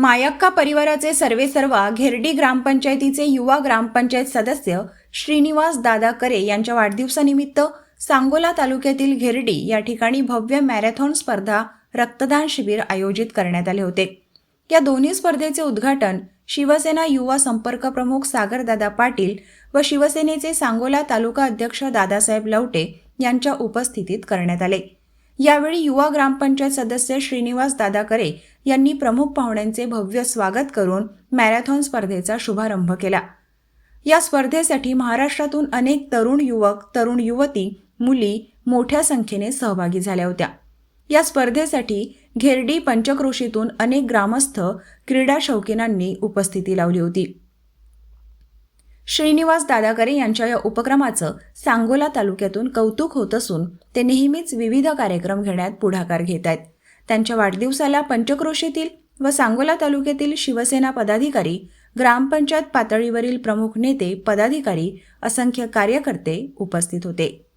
मायक्का परिवाराचे सर्वेसर्वा घेरडी ग्रामपंचायतीचे युवा ग्रामपंचायत सदस्य श्रीनिवास दादा करे यांच्या वाढदिवसानिमित्त सांगोला तालुक्यातील घेरडी या ठिकाणी भव्य मॅरेथॉन स्पर्धा रक्तदान शिबिर आयोजित करण्यात आले होते. या दोन्ही स्पर्धेचे उद्घाटन शिवसेना युवा संपर्क प्रमुख सागरदादा पाटील व शिवसेनेचे सांगोला तालुका अध्यक्ष दादासाहेब लवटे यांच्या उपस्थितीत करण्यात आले. यावेळी युवा ग्रामपंचायत सदस्य श्रीनिवास दादा करे यांनी प्रमुख पाहुण्यांचे भव्य स्वागत करून मॅरेथॉन स्पर्धेचा शुभारंभ केला. या स्पर्धेसाठी महाराष्ट्रातून अनेक तरुण युवक तरुण युवती मुली मोठ्या संख्येने सहभागी झाल्या होत्या. या स्पर्धेसाठी घेरडी पंचक्रोशीतून अनेक ग्रामस्थ क्रीडा शौकीनांनी उपस्थिती लावली होती. श्रीनिवास दादाकरे यांच्या या उपक्रमाचं सांगोला तालुक्यातून कौतुक होत असून ते नेहमीच विविध कार्यक्रम घेण्यात पुढाकार घेत आहेत. त्यांच्या वाढदिवसाला पंचक्रोशीतील व सांगोला तालुक्यातील शिवसेना पदाधिकारी ग्रामपंचायत पातळीवरील प्रमुख नेते पदाधिकारी असंख्य कार्यकर्ते उपस्थित होते.